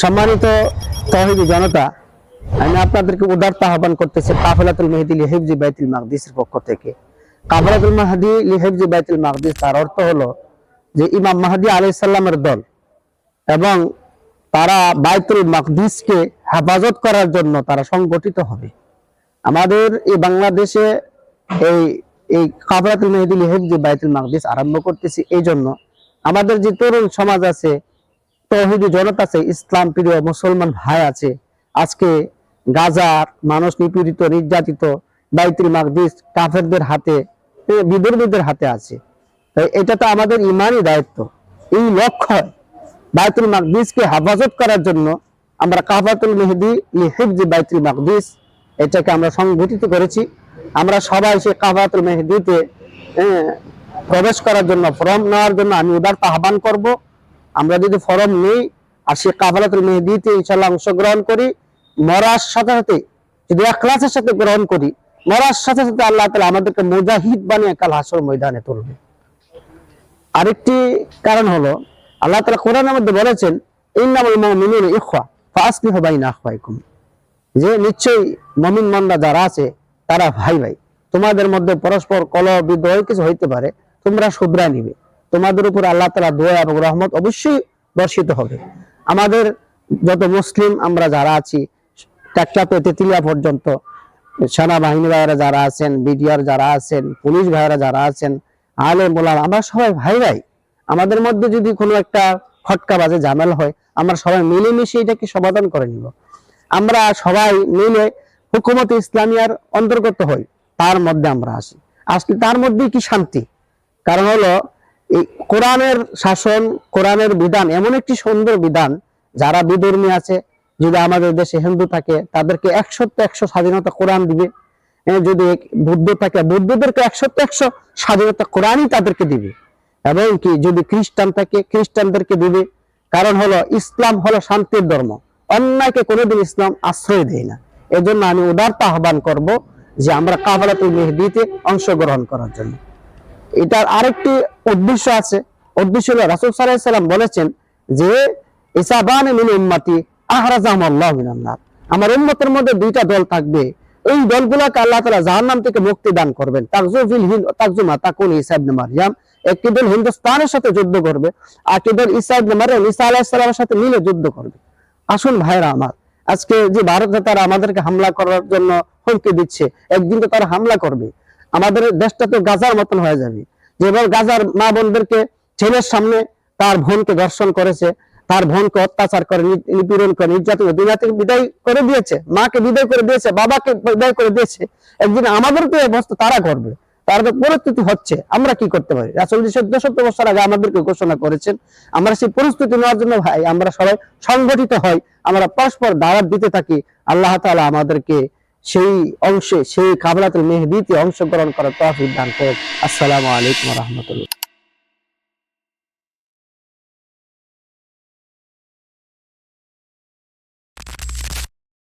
সম্মানিত তহিদি জনতা, আমি আপনাদেরকে উদারতা আহ্বান করতেছি কাফেলাতুল মেহেদি লিহিবজি বাইতুল মাকদিসের পক্ষ থেকে। কাফেলাতুল মাহদি লিহিবজি বাইতুল মাকদিস, তার অর্থ হলো যে ইমাম মাহদি আলাইহিস সালামের দল এবং তারা বাইতুল মাকদিসকে হেফাজত করার জন্য তারা সংগঠিত হবে। আমাদের এই বাংলাদেশে এই এই কাফেলাতুল মেহেদি লিহিবজি বাইতুল মাকদিস আরম্ভ করতেছি এই জন্য। আমাদের যে তরুণ সমাজ আছে তৌহিদি জনতা আছে, ইসলাম প্রিয় মুসলমান ভাই আছে। আজকে গাজার মানুষ নিপীড়িত, নির্যাতিত, বাইতুল মাকদিস কাফেরদের হাতে বিদর্মীদের হাতে আছে। তাই এটা তো আমাদের ইমানই দায়িত্ব। এই লক্ষ্য বাইতুল মাকদিসকে হেফাজত করার জন্য আমরা কাফাতুল মেহেদি লিহিবজি বাইতুল মাকদিস, এটাকে আমরা সংগঠিত করেছি। আমরা সবাই সে কাফাতুল মেহেদিতে প্রবেশ করার জন্য ফর্ম নেওয়ার জন্য আমি উদারতা আহ্বান করব। আমরা যদি ফরম নেই আর সে কাফালাতুল মেহেদিতে ইনশাল্লাহ অংশগ্রহণ করি, মরার সাথে সাথে যদি একলাসের সাথে গ্রহণ করি, মরার সাথে সাথে আল্লাহ তালা আমাদেরকে মুজাহিদ বানিয়ে কাল হাসর ময়দানে তুলবে। আরেকটি কারণ হলো, আল্লাহ তালা কোরআনের মধ্যে বলেছেন, ইন্নামুল মুমিনুন ইখওয়া, ফাসলিহু বাইনা আখওয়াইকুম। যে নিশ্চয়ই মমিন মন্দা যারা আছে, তারা ভাই ভাই তোমাদের মধ্যে পরস্পর কলহ, বিদ্রোহ কিছু হইতে পারে, তোমরা শুধরা নিবে। তোমাদের উপর আল্লাহ তালা দোয়া এবং রহমত অবশ্যই বর্ষিত হবে। আমাদের যত মুসলিম আমরা যারা আছি টাকটাপে তেতুলিয়া পর্যন্ত সেনাবাহিনী ভাইয়েরা যারা আছেন, বিডিআর যারা আছেন, পুলিশ ভাইয়েরা যারা আছেন আলে মোলাম আমরা সবাই ভাই ভাই আমাদের মধ্যে যদি কোনো একটা খটকা বাজে, ঝামেলা হয়, আমরা সবাই মিলেমিশে এটাকে সমাধান করে নিব। আমরা সবাই মিলে হুকুমত ইসলামিয়ার অন্তর্গত হই, তার মধ্যে আমরা আসি। আসলে তার মধ্যে কি শান্তি? কারণ হলো এই কোরআনের শাসন, কোরআনের বিধান, এমন একটি সুন্দর বিধান, যারা বিধর্মী আছে, যদি আমাদের দেশে হিন্দু থাকে, তাদেরকে একশো একশো স্বাধীনতা কোরআন দিবে। যদি বুদ্ধ থাকে, বুদ্ধদেরকে একশো একশো স্বাধীনতা কোরআনই তাদেরকে দিবে। এবং কি, যদি খ্রিস্টান থাকে, খ্রিস্টানদেরকে দিবে। কারণ হলো, ইসলাম হলো শান্তির ধর্ম। অন্যায়কে কোনোদিন ইসলাম আশ্রয় দেয় না। এজন্য আমি উদারতা আহ্বান করব যে আমরা কাবালাতুল মেহদিতে অংশগ্রহণ করার জন্য। এটার আরেকটি উদ্দেশ্য আছে। উদ্দেশ্য হলো রাসূল সাল্লাম বলেছেন যে, ইসাবান আমার মধ্যে দুইটা দল থাকবে। এই আল্লাহ জাহান্নাম থেকে মুক্তি দান করবেন। তাকজুফিল তাকজুমা, তাকুন ঈসা ইবনে মারইয়াম, একটি দল হিন্দুস্তানের সাথে যুদ্ধ করবে, আর একটি দল মারইয়াম, ঈসা আলাইহিস সালামের সাথে মিলে যুদ্ধ করবে। আসুন ভাইরা আমার, আজকে যে ভারত তারা আমাদেরকে হামলা করার জন্য হুমকি দিচ্ছে, একদিন তো তারা হামলা করবে। আমাদের দেশটা তো গাজার মতন হয়ে যাবে। যেভাবে গাজার মা বোনদেরকে ছেলের সামনে তার বোনকে দর্শন করেছে, তার বোনকে অত্যাচার করে নিপীড়ন করে, নির্যাতন দুনিয়া বিদায় করে দিয়েছে, মাকে বিদায় করে দিয়েছে, বাবাকে বিদায় করে দিয়েছে। একদিন আমাদের তো অবস্থা, তারা করবে তার পরিস্থিতি হচ্ছে, আমরা কি করতে পারি? রাসুল সত্তর বছর আগে আমাদেরকে ঘোষণা করেছেন, আমরা সেই পরিস্থিতি নেওয়ার জন্য ভাই, আমরা সবাই সংগঠিত হই, আমরা পরস্পর দাওয়াত দিতে থাকি, আল্লাহ তাআলা আমাদেরকে সেই অংশে সেই কাবলাতুল মেহদিতে অংশগ্রহণ করার তৌফিক দান করেন। আসসালামু আলাইকুম রহমতুল্লাহ।